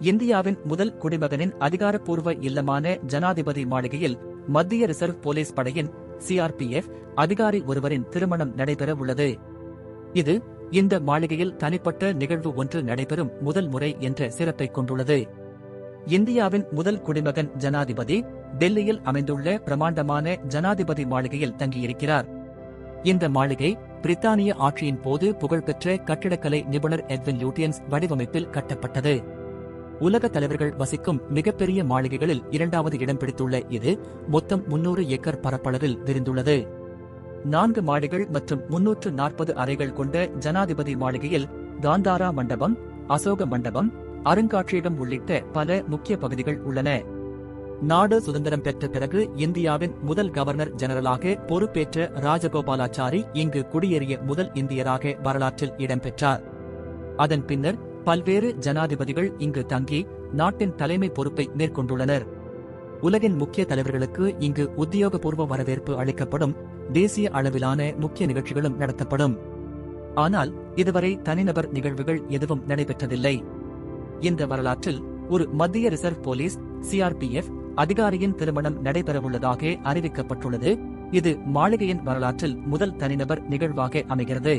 இந்தியாவின் முதல் குடிமகனின் அதிகாரப்பூர்வ இல்லமான ஜனாதிபதி மாளிகையில் மத்திய ரிசர்வ் போலீஸ் படையின் சிஆர்பிஎஃப் அதிகாரி ஒருவரின் திருமணம் நடைபெற உள்ளது. இது இந்த மாளிகையில் தனிப்பட்ட நிகழ்வு ஒன்று நடைபெறும் முதல் முறை என்ற சிறப்பை கொண்டுள்ளது. இந்தியாவின் முதல் குடிமகன் ஜனாதிபதி டெல்லியில் அமைந்துள்ள பிரமாண்டமான ஜனாதிபதி மாளிகையில் தங்கியிருக்கிறார். இந்த மாளிகை பிரித்தானிய ஆட்சியின் போது புகழ்பெற்ற கட்டிடக்கலை நிபுணர் எட்வின் லியூட்டியன்ஸ் வடிவமைப்பில் கட்டப்பட்டது. உலக தலைவர்கள் வசிக்கும் மிகப்பெரிய மாளிகைகளில் இரண்டாவது இடம் பிடித்துள்ள இது மொத்தம் முன்னூறு ஏக்கர் பரப்பளவில் விரிந்துள்ளது. நான்கு மாடிகள் மற்றும் முன்னூற்று நாற்பது அறைகள் கொண்ட ஜனாதிபதி மாளிகையில் காந்தாரா மண்டபம் அசோக மண்டபம் அருங்காட்சியகம் உள்ளிட்ட பல முக்கிய பகுதிகள் உள்ளன. நாடு சுதந்திரம் பெற்ற பிறகு இந்தியாவின் முதல் கவர்னர் ஜெனரலாக பொறுப்பேற்ற ராஜகோபாலாச்சாரி இங்கு குடியேறிய முதல் இந்தியராக வரலாற்றில் இடம்பெற்றார். அதன் பின்னர் பல்வேறு ஜனாதிபதிகள் இங்கு தங்கி நாட்டின் தலைமை பொறுப்பை மேற்கொண்டுள்ளனர். உலகின் முக்கிய தலைவர்களுக்கு இங்கு உத்தியோகபூர்வ வரவேற்பு அளிக்கப்படும் தேசிய அளவிலான முக்கிய நிகழ்ச்சிகளும் நடத்தப்படும். ஆனால் இதுவரை தனிநபர் நிகழ்வுகள் எதுவும் நடைபெற்றதில்லை. இந்த வரலாற்றில் ஒரு மத்திய ரிசர்வ் போலீஸ் சிஆர்பிஎஃப் அதிகாரியின் திருமணம் நடைபெறவுள்ளதாக அறிவிக்கப்பட்டுள்ளது. இது மாளிகையின் வரலாற்றில் முதல் தனிநபர் நிகழ்வாக அமைகிறது.